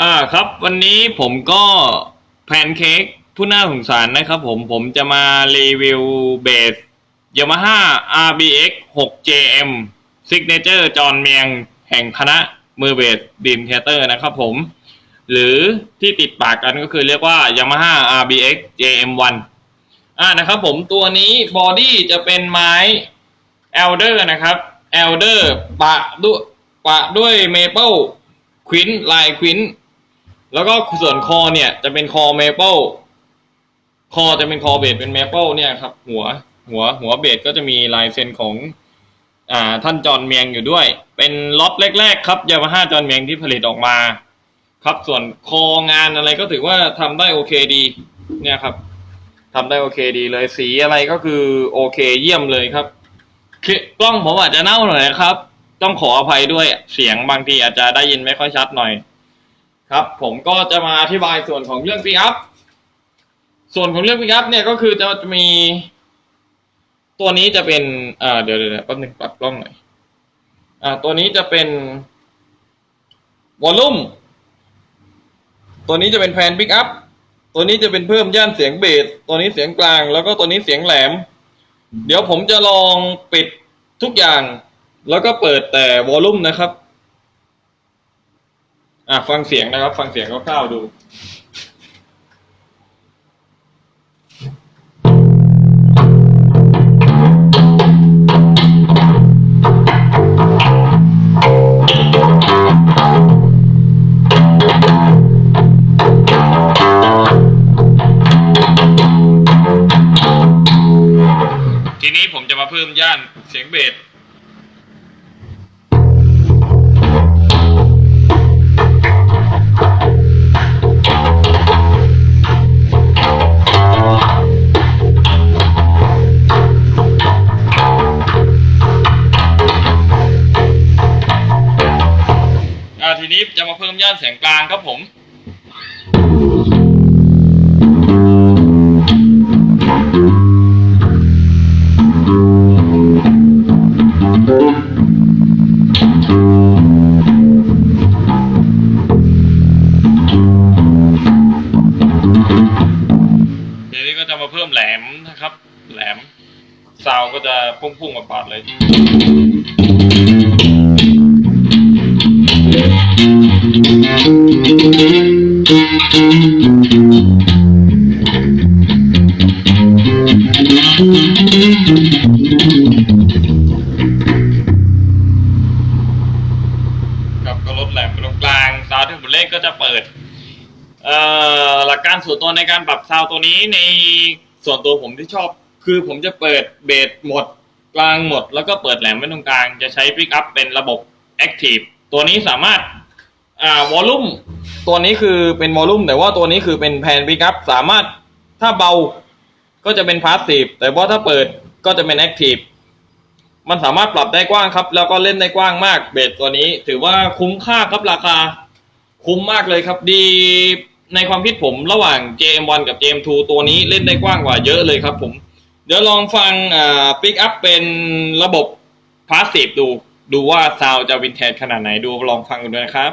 อ่าครับวันนี้ผมก็แพนเค้กผู้น่าสงสารนะครับผมผมจะมารีวิวเบส Yamaha RBX 6 JM Signature จอห์นเมียงแห่งคณะมือเบสบีมเทเตอร์นะครับผมหรือที่ติดปากกันก็คือเรียกว่า Yamaha RBX JM1 อ่านะครับผมตัวนี้บอดี้จะเป็นไม้ Elder นะครับ Elder ปะด้วยปะด้วยเมเปิลควินลายควิน แล้วก็ส่วนคอเนี่ยจะเป็นคอเมเปิลคอจะเป็นคอเบสเป็นเมเปิลเนี่ยครับ หัวหัวหัวเบสก็จะมีลายเซ็นของอ่าท่านจอนเมียงอยู่ด้วย เป็นล็อตแรกๆ ครับยามาฮ่าจอนเมียงที่ผลิตออกมา ครับส่วนคองานอะไรก็ถือว่าทำได้โอเคดี เนี่ยครับทำได้โอเคดีเลยสีอะไรก็คือโอเคเยี่ยมเลยครับกล้องผมอาจจะเน่าหน่อยนะครับ ต้องขออภัยด้วยเสียงบางทีอาจจะได้ยินไม่ค่อยชัดหน่อย ครับผมก็จะมาอธิบายส่วนของเรื่องปิกอัพส่วนของเรื่องปิกอัพเนี่ยก็คือจะมี ตัวนี้จะเป็นอ่าเดี๋ยวเดี๋ยวแป๊บหนึงปรับกล้องหน่อยอ่าตัวนี้จะเป็นวอลลุ่มตัวนี้จะเป็นแพนปิกอัพตัวนี้จะเป็นเพิ่มย่านเสียงเบสตัวนี้เสียงกลาง แล้วก็ตัวนี้เสียงแหลม เดี๋ยวผมจะลองปิดทุกอย่าง แล้วก็เปิดแต่วอลลุ่มนะครับ อะฟังเสียงนะครับ ฟังเสียงคร่าวๆดูทีนี้ผมจะมาเพิ่มย่านเสียงเบส ย่านเสียงกลางครับผมทีนี้ก็จะมาเพิ่มแหลมนะครับ แหลมซาวก็จะพุ่งๆมาปาดเลย ครับก็ลดแหลมไปตรงกลางซาวที่ผมเล่นก็จะเปิด เอ่อหลักการส่วนตัวในการปรับซาวตัวนี้ในส่วนตัวผมที่ชอบ คือผมจะเปิดเบสหมดกลางหมด แล้วก็เปิดแหลมไว้ตรงกลาง จะใช้ปิกอัพเป็นระบบ Active ตัวนี้สามารถ อ่าวอลลุ่มตัวนี้คือเป็นวอลลุ่มแต่ว่าตัวนี้คือเป็นแพนปิกอัพสามารถถ้าเบาก็จะเป็นพาสซีฟแต่ว่าถ้าเปิดก็จะเป็นแอคทีฟมันสามารถปรับได้กว้างครับ แล้วก็เล่นได้กว้างมากเบสตัวนี้ ถือว่าคุ้มค่าครับราคา คุ้มมากเลยครับ ดีในความคิดผมระหว่าง JM1 กับ JM2 ตัวนี้เล่นได้กว้างกว่าเยอะเลยครับผม เดี๋ยวลองฟังอ่าปิกอัพเป็นระบบพาสซีฟดู ดูว่าซาวจะวินเทจขนาดไหนดูลองฟังกันด้วยนะครับ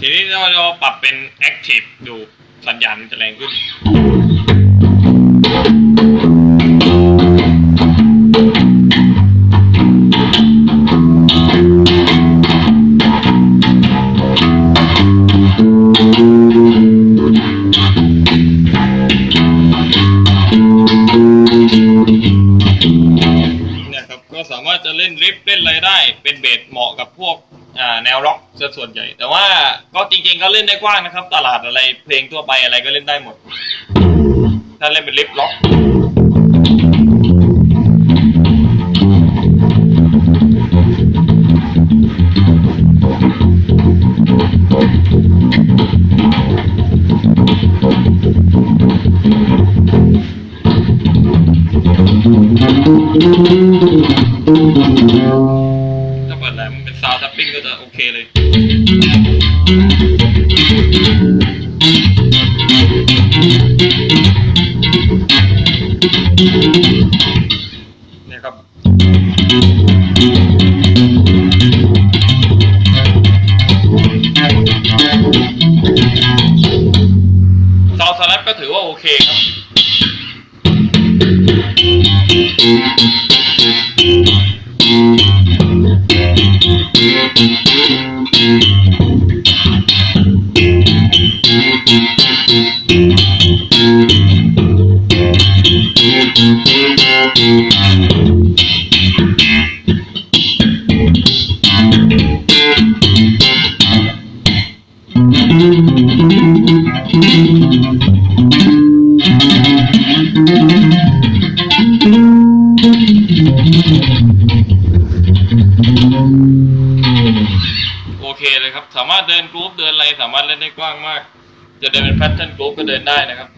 ทีนี้เราเราปรับเป็น Active ดูสัญญาณจะแรงขึ้น ล่นริฟเล่นอะไรได้ เป็นเบสเหมาะกับพวกแนวร็อกส่วนใหญ่ แต่ว่าก็จริงๆก็เล่นได้กว้างนะครับ ตลาดอะไรเพลงทั่วไปอะไรก็เล่นได้หมด ถ้าเล่นเป็นริฟล็อกาวด์ทับปิ้งก็จะโอเคเลยเนี่ยครับซาวสแลปก็ถือว่าโอเคครับ โอเคเลยครับ สามารถเดินกรุ๊ปเดินอะไรสามารถเล่นได้กว้างมาก จะเดินเป็นแพทเทิร์นกรุ๊ปก็เดินได้นะครับ